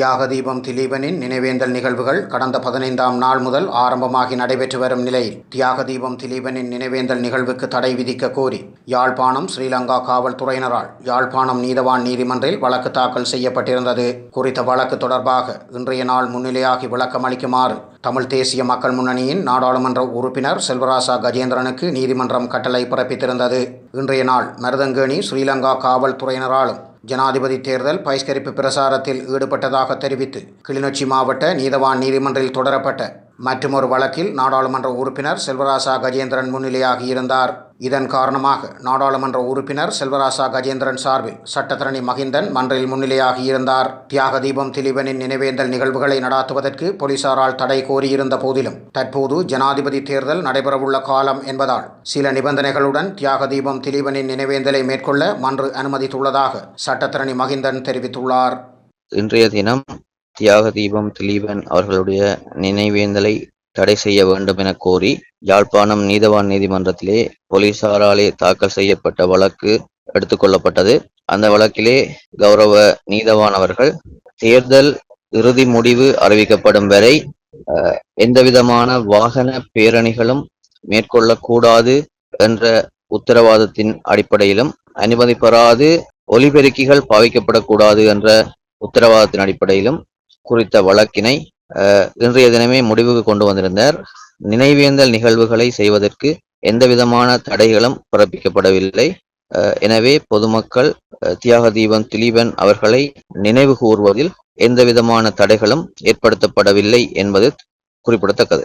தியாக தீபம் திலீபனின் நினைவேந்தல் நிகழ்வுகள் கடந்த பதினைந்தாம் நாள் முதல் ஆரம்பமாகி நடைபெற்று வரும் நிலையில் தியாக தீபம் திலீபனின் நினைவேந்தல் நிகழ்வுக்கு தடை விதிக்க கோரி யாழ்ப்பாணம் ஸ்ரீலங்கா காவல்துறையினரால் யாழ்ப்பாணம் நீதவான் நீதிமன்றில் வழக்கு தாக்கல் செய்யப்பட்டிருந்தது. குறித்த வழக்கு தொடர்பாக இன்றைய நாள் முன்னிலையாகி விளக்கம் அளிக்குமாறு தமிழ் தேசிய மக்கள் முன்னணியின் நாடாளுமன்ற உறுப்பினர் செல்வராசா கஜேந்திரனுக்கு நீதிமன்றம் கட்டளை பிறப்பித்திருந்தது. இன்றைய நாள் மருதங்கேணி ஸ்ரீலங்கா காவல்துறையினராலும் ஜனாதிபதி தேர்தல் பகிஷ்கரிப்பு பிரசாரத்தில் ஈடுபட்டதாக தெரிவித்து கிளிநொச்சி மாவட்ட நீதவான் நீதிமன்றில் தொடரப்பட்ட மற்றுமொரு வழக்கில் நாடாளுமன்ற உறுப்பினர் செல்வராசா கஜேந்திரன் முன்னிலையாகி இருந்தார். இதன் காரணமாக நாடாளுமன்ற உறுப்பினர் செல்வராசா கஜேந்திரன் சார்பில் சட்டத்தரணி மகிந்தன் மன்றில் முன்னிலையாகி இருந்தார். தியாக தீபம் திலீபனின் நினைவேந்தல் நிகழ்வுகளை நடாத்துவதற்கு போலீசாரால் தடை கோரியிருந்த போதிலும் தற்போது ஜனாதிபதி தேர்தல் நடைபெறவுள்ள காலம் என்பதால் சில நிபந்தனைகளுடன் தியாக தீபம் திலீபனின் நினைவேந்தலை மேற்கொள்ள மன்று அனுமதித்துள்ளதாக சட்டத்தரணி மகிந்தன் தெரிவித்துள்ளார். இன்றைய தினம் தியாக தீபம் திலீபன் அவர்களுடைய நினைவேந்தலை தடை செய்ய வேண்டும் என கோரி யாழ்ப்பாணம் நீதவான் நீதிமன்றத்திலே போலீசாராலே தாக்கல் செய்யப்பட்ட வழக்கு எடுத்துக்கொள்ளப்பட்டது அந்த வழக்கிலே கௌரவ நீதவான் அவர்கள் தேர்தல் இறுதி முடிவு அறிவிக்கப்படும் வரை அஹ், எந்தவிதமான வாகன பேரணிகளும் மேற்கொள்ளக்கூடாது என்ற உத்தரவாதத்தின் அடிப்படையிலும் அனுமதி பெறாது ஒலிபெருக்கிகள் பாவிக்கப்படக்கூடாது என்ற உத்தரவாதத்தின் அடிப்படையிலும் குறித்த வழக்கினை அஹ், இன்றைய தினமே முடிவுக்கு கொண்டு வந்திருந்தார். நினைவேந்தல் நிகழ்வுகளை செய்வதற்கு எந்த விதமான தடைகளும் பிறப்பிக்கப்படவில்லை. அஹ், எனவே பொதுமக்கள் தியாக தீபன் திலீபன் அவர்களை நினைவு எந்த விதமான தடைகளும் ஏற்படுத்தப்படவில்லை என்பது குறிப்பிடத்தக்கது.